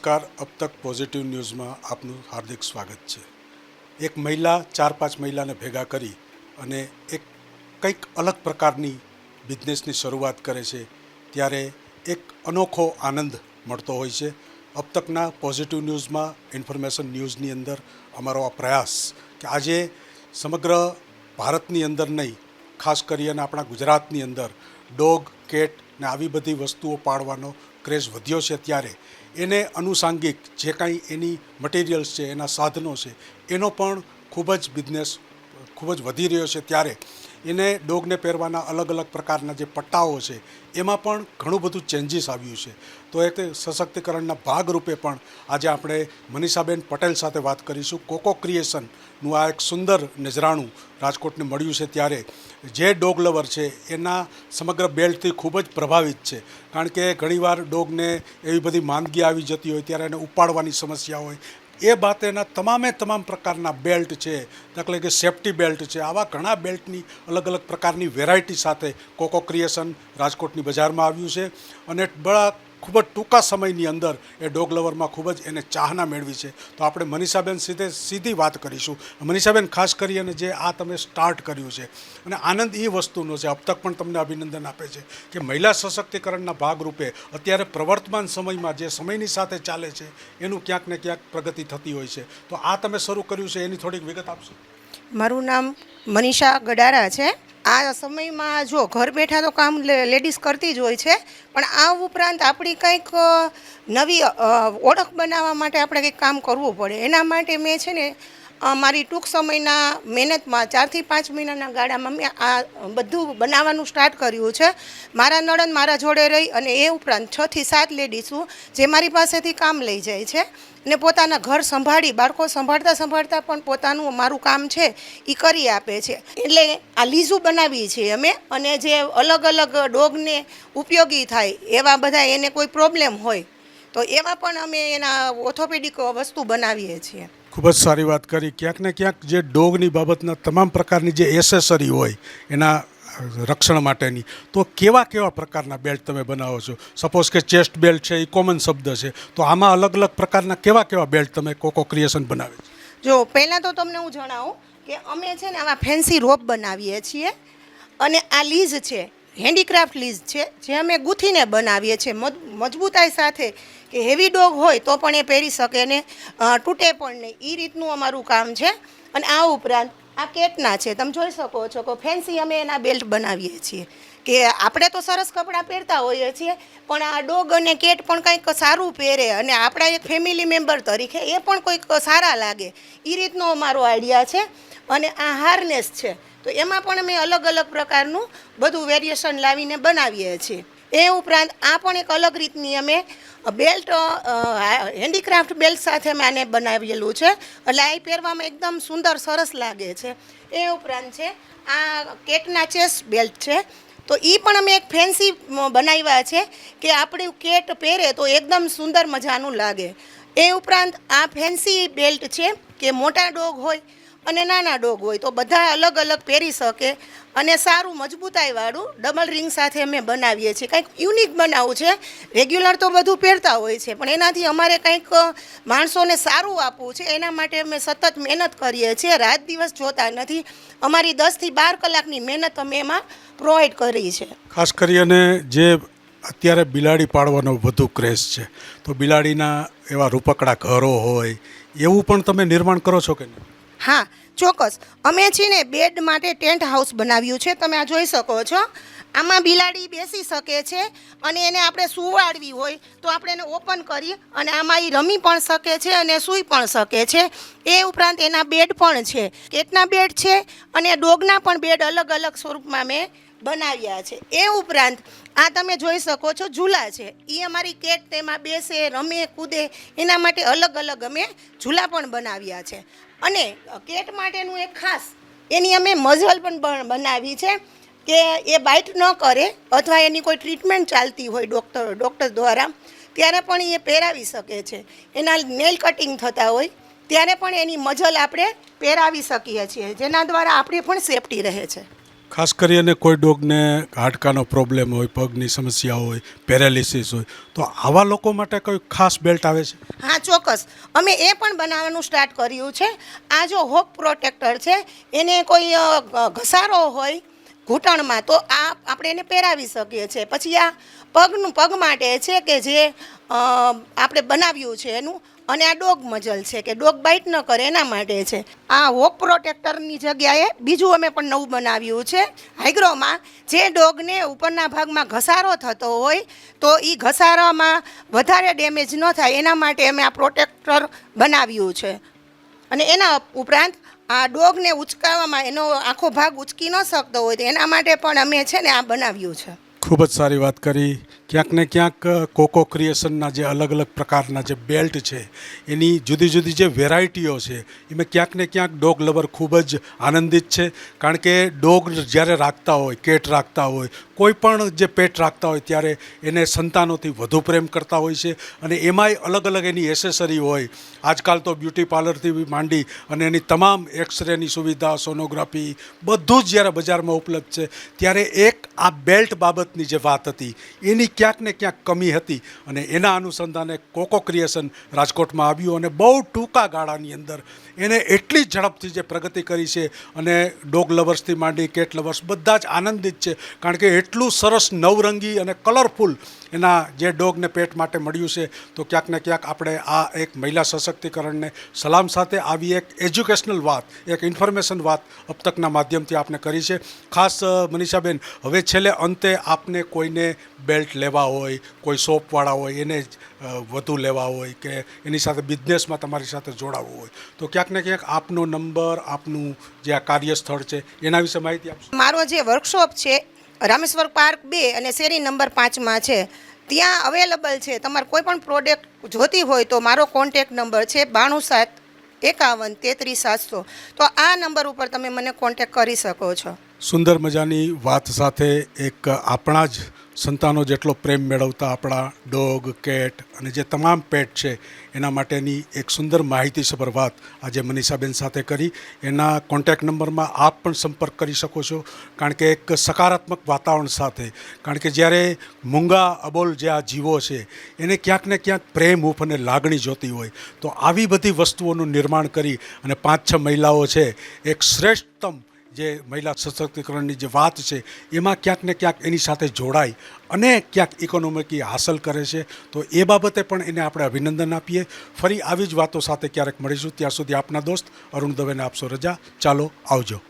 નમસ્કાર. અબ તક પોઝિટિવ ન્યૂઝમાં આપનું હાર્દિક સ્વાગત છે. એક મહિલા, ચાર પાંચ મહિલાને ભેગા કરી અને એક કંઈક અલગ પ્રકારની બિઝનેસની શરૂઆત કરે છે, ત્યારે એક અનોખો આનંદ મળતો હોય છે. અબ તકના પોઝિટિવ ન્યૂઝમાં ઇન્ફોર્મેશન ન્યૂઝની અંદર અમારો આ પ્રયાસ કે આજે સમગ્ર ભારતની અંદર નહીં, ખાસ કરીને આપણા ગુજરાતની અંદર, ડોગ, કેટ ને આવી બધી વસ્તુઓ પાળવાનો ક્રેઝ વધ્યો છે ત્યારે. એને અનુસાંગિક જે કાંઈ એની મટીરિયલ્સ છે, એના સાધનો છે, એનો પણ ખૂબ જ બિઝનેસ ખૂબ જ વધી રહ્યો છે ત્યારે. એને ડોગને પહેરવાના અલગ અલગ પ્રકારના જે પટ્ટાઓ છે, એમાં પણ ઘણું બધું ચેન્જીસ આવ્યું છે. તો એ તે સશક્તિકરણના ભાગરૂપે પણ આજે આપણે મનીષાબેન પટેલ સાથે વાત કરીશું. કોકો ક્રિએશનનું આ એક સુંદર નજરાણું રાજકોટને મળ્યું છે ત્યારે. જે ડોગ લવર છે, એના સમગ્ર બેલ્ટથી ખૂબ જ પ્રભાવિત છે. કારણ કે ઘણીવાર ડોગને એવી બધી માંદગી આવી જતી હોય, ત્યારે એને ઉપાડવાની સમસ્યા હોય એ બાતેના તમામે તમામ પ્રકારના બેલ્ટ છે. દાખલે કે સેફ્ટી બેલ્ટ છે. આવા ઘણા બેલ્ટની અલગ અલગ પ્રકારની વેરાયટી સાથે કોકો ક્રિએશન રાજકોટની બજારમાં આવ્યું છે. અને બડા ખૂબ જ ટૂંકા સમયની અંદર એ ડોગ લવરમાં ખૂબ જ એને ચાહના મેળવી છે. તો આપણે મનીષાબેન સીધે સીધી વાત કરીશું. મનીષાબેન, ખાસ કરી અને જે આ તમે સ્ટાર્ટ કર્યું છે અને આનંદ એ વસ્તુનો છે, અબ તક પણ તમને અભિનંદન આપે છે કે મહિલા સશક્તિકરણના ભાગરૂપે અત્યારે પ્રવર્તમાન સમયમાં જે સમયની સાથે ચાલે છે, એનું ક્યાંક ને ક્યાંક પ્રગતિ થતી હોય છે. તો આ તમે શરૂ કર્યું છે, એની થોડીક વિગત આપશો? મારું નામ મનીષા ગડારા છે. આ સમયમાં જો ઘર બેઠા તો કામ લેડીઝ કરતી જ હોય છે, પણ આ ઉપરાંત આપણી કંઈક નવી ઓળખ બનાવવા માટે આપણે કંઈક કામ કરવું પડે. એના માટે મેં છે ને મારી ટૂંક સમયના મહેનતમાં ચારથી પાંચ મહિનાના ગાળામાં મેં આ બધું બનાવવાનું સ્ટાર્ટ કર્યું છે. મારા નણંદ મારા જોડે રહી અને એ ઉપરાંત છથી સાત લેડીઝો જે મારી પાસેથી કામ લઈ જાય છે ને પોતાના ઘર સંભાળી, બાળકો સંભાળતા સંભાળતા પણ પોતાનું મારું કામ છે એ કરી આપે છે. એટલે આ લીઝું બનાવીએ છીએ અમે અને જે અલગ અલગ ડોગને ઉપયોગી થાય, એવા બધા એને કોઈ પ્રોબ્લેમ હોય, તો એવા પણ અમે એના ઓર્થોપેડિક વસ્તુ બનાવીએ છીએ. ખૂબ જ સારી વાત કરી. ક્યાંક ને ક્યાંક જે ડોગની બાબતના તમામ પ્રકારની જે એસેસરી હોય એના રક્ષણ માટેની. તો કેવા કેવા પ્રકારના બેલ્ટ તમે બનાવો છો? સપોઝ કે ચેસ્ટ બેલ્ટ છે, એ કોમન શબ્દ છે. તો આમાં અલગ અલગ પ્રકારના કેવા કેવા બેલ્ટ તમે કોકો ક્રિએશન બનાવે જો, પહેલાં તો તમને હું જણાવું કે અમે છે ને આવા ફેન્સી રોપ બનાવીએ છીએ અને આ લીઝ છે. હેન્ડીક્રાફ્ટ લીઝ છે, જે અમે ગૂંથીને બનાવીએ છીએ. મજ- મજબૂતાઈ સાથે કે હેવી ડોગ હોય તો પણ એ પહેરી શકે ને તૂટે પણ નહીં. એ રીતનું અમારું કામ છે. અને આ ઉપરાંત આ કેટના છે. તમે જોઈ શકો છો કે ફેન્સી અમે એના બેલ્ટ બનાવીએ છીએ. કે આપણે તો સરસ કપડાં પહેરતા હોઈએ છીએ, પણ આ ડોગ અને કેટ પણ કંઈક સારું પહેરે અને આપણા એક ફેમિલી મેમ્બર તરીકે એ પણ કોઈક સારા લાગે. એ રીતનો અમારો આઈડિયા છે અને આ હાર્નેસ છે. તો એમાં પણ અમે અલગ અલગ પ્રકારનું બધું વેરિએશન લાવીને બનાવીએ છીએ. એ ઉપરાંત આ પણ એક અલગ રીતની અમે બેલ્ટ હેન્ડીક્રાફ્ટ બેલ્ટ સાથે અમે આને બનાવેલું છે. એટલે આ પહેરવામાં એકદમ સુંદર સરસ લાગે છે. એ ઉપરાંત છે આ કેટના ચેસ બેલ્ટ છે. તો એ પણ અમે એક ફેન્સી બનાવ્યા છે કે આપણે કેટ પહેરે તો એકદમ સુંદર મજાનું લાગે. એ ઉપરાંત આ ફેન્સી બેલ્ટ છે કે મોટા ડોગ હોય અને નાના ડોગ હોય તો બધા અલગ અલગ પહેરી શકે અને સારું મજબૂતાઈવાળું ડબલ રિંગ સાથે અમે બનાવીએ છીએ. કંઈક યુનિક બનાવવું છે. રેગ્યુલર તો બધું પહેરતા હોય છે, પણ એનાથી અમારે કંઈક માણસોને સારું આપવું છે. એના માટે અમે સતત મહેનત કરીએ છીએ. રાત દિવસ જોતા નથી. અમારી દસથી બાર કલાકની મહેનત અમે એમાં પ્રોવાઈડ કરી છે. ખાસ કરીને જે અત્યારે બિલાડી પાળવાનો વધુ ક્રેઝ છે. તો બિલાડીના એવા રૂપકડા ઘરો હોય એવું પણ તમે નિર્માણ કરો છો કે નહીં? હા ચોક્કસ. અમે છે ને બેડ માટે ટેન્ટ હાઉસ બનાવ્યું છે. તમે આ જોઈ શકો છો. આમાં બિલાડી બેસી શકે છે અને એને આપણે સુવાડવી હોય તો આપણે એને ઓપન કરી અને આમાં એ રમી પણ શકે છે અને સૂઈ પણ શકે છે. એ ઉપરાંત એના બેડ પણ છે. કેટના બેડ છે? અને ડોગના પણ બેડ અલગ અલગ સ્વરૂપમાં મેં બનાવ્યા છે. એ ઉપરાંત આ તમે જોઈ શકો છો, ઝૂલા છે. એ અમારી કેટ તેમાં બેસે, રમે, કૂદે, એના માટે અલગ અલગ અમે ઝૂલા પણ બનાવ્યા છે. અને કેટ માટેનું એક ખાસ, એની અમે મઝલ પણ બનાવી છે કે એ બાઇટ ન કરે અથવા એની કોઈ ટ્રીટમેન્ટ ચાલતી હોય ડૉક્ટર ડૉક્ટર દ્વારા, ત્યારે પણ એ પહેરાવી શકે છે. એના નેલ કટિંગ થતા હોય, ત્યારે પણ એની મજલ આપણે પહેરાવી શકીએ છીએ, જેના દ્વારા આપણી પણ સેફટી રહે છે. ખાસ કરીને કોઈ ડોગને હાડકાનો પ્રોબ્લેમ હોય, પગની સમસ્યા હોય, પેરાલિસિસ હોય, તો આવા લોકો માટે કોઈ ખાસ બેલ્ટ આવે છે? હા, ચોક્કસ. અમે એ પણ બનાવવાનું સ્ટાર્ટ કર્યું છે. આ જો હોક પ્રોટેક્ટર છે, એને કોઈ ઘસારો હોય ઘૂંટણમાં, તો આ આપણે એને પહેરાવી શકીએ છીએ. પછી આ પગનું, પગ માટે છે કે જે આપણે બનાવ્યું છે એનું, અને આ ડોગ મજલ છે કે ડોગ બાઇટ ન કરે એના માટે છે. આ હોક પ્રોટેક્ટરની જગ્યાએ બીજું અમે પણ નવું બનાવ્યું છે. હાઇગ્રોમાં જે ડોગને ઉપરના ભાગમાં ઘસારો થતો હોય, તો એ ઘસારામાં વધારે ડેમેજ ન થાય. એના માટે અમે આ પ્રોટેક્ટર બનાવ્યું છે. અને એના ઉપરાંત આ ડોગને ઉચકાવવામાં એનો આખો ભાગ ઉચકી ન શકતો હોય તો એના માટે પણ અમે છે ને આ બનાવ્યું છે. ખૂબ જ સારી વાત કરી. ક્યાંક ને ક્યાંક કોકો ક્રિએશનના જે અલગ અલગ પ્રકારના જે બેલ્ટ છે, એની જુદી જુદી જે વેરાયટીઓ છે એમાં ક્યાંક ને ક્યાંક ડોગ લવર ખૂબ જ આનંદિત છે. કારણ કે ડોગ જ્યારે રાખતા હોય કેટ રાખતા હોય, કોઈ પણ જે પેટ રાખતા હોય, ત્યારે એને સંતાનોથી વધુ પ્રેમ કરતા હોય છે. અને એમાંય અલગ અલગ એની એસેસરી હોય. આજકાલ તો બ્યુટી પાર્લરથી બી માંડી અને એની તમામ એક્સરેની સુવિધા સોનોગ્રાફી બધું જ જ્યારે બજારમાં ઉપલબ્ધ છે, ત્યારે એક આ બેલ્ટ બાબતની જે વાત હતી, એની ક્યાંક ને ક્યાંક કમી હતી અને એના અનુસંધાને કોકો ક્રિએશન રાજકોટમાં આવ્યું અને બહુ ટૂંકા ગાળાની અંદર એને એટલી ઝડપથી જે પ્રગતિ કરી છે અને ડોગ લવર્સથી માંડી, કેટ લવર્સ બધા જ આનંદિત છે, કારણ કે એટલું સરસ નવરંગી અને કલરફુલ એના જે ડોગને પેટ માટે મળ્યું છે, તો ક્યાંક ને ક્યાંક આપણે આ એક મહિલા સશક્તિકરણને સલામ સાથે આવી એક એજ્યુકેશનલ વાત, એક ઇન્ફોર્મેશન વાત અબ તકના માધ્યમથી આપણે કરી છે. ખાસ મનીષાબેન, હવે છેલ્લે અંતે આપને કોઈને બેલ્ટ લેવા હોય, કોઈ શોપવાળા હોય, એને વધુ લેવા હોય કે એની સાથે બિઝનેસમાં તમારી સાથે જોડાવવું હોય. તો ક્યાંક ને ક્યાંક આપનો નંબર આપનું જે આ કાર્યસ્થળ છે, એના વિશે માહિતી આપશો? મારો જે વર્કશોપ છે, રામેશ્વર પાર્ક બે અને શેરી નંબર પાંચમાં છે, ત્યાં અવેલેબલ છે. તમારે કોઈ પણ પ્રોડક્ટ જોતી હોય તો મારો કોન્ટેક નંબર છે બાણું સાત એકાવન તેત્રીસ સાતસો. તો આ નંબર ઉપર તમે મને કોન્ટેક કરી શકો છો. સુંદર મજાની વાત સાથે એક આપણા જ સંતાનો જેટલો પ્રેમ મેળવતા આપણા ડોગ, કેટ અને જે તમામ પેટ છે, એના માટેની એક સુંદર માહિતીસભર વાત આજે મનીષાબેન સાથે કરી. એના કોન્ટેક્ટ નંબરમાં આપ પણ સંપર્ક કરી શકો છો, કારણ કે એક સકારાત્મક વાતાવરણ સાથે. કારણ કે જ્યારે મૂંગા અબોલ જે આ જીવો છે, એને ક્યાંક ને ક્યાંક પ્રેમ હૂફ અને લાગણી જોતી હોય. તો આવી બધી વસ્તુઓનું નિર્માણ કરી અને પાંચ છ મહિલાઓ છે, એક શ્રેષ્ઠતમ જે મહિલા સશક્તિકરણની જે વાત છે, એમાં ક્યાંક ને ક્યાંક એની સાથે જોડાય અને ક્યાંક ઇકોનોમિકી હાંસલ કરે છે. તો એ બાબતે પણ એને આપણે અભિનંદન આપીએ. ફરી આવી જ વાતો સાથે ક્યારેક મળીશું. ત્યાં સુધી આપના દોસ્ત અરુણ દવેને આપશો રજા. ચાલો આવજો.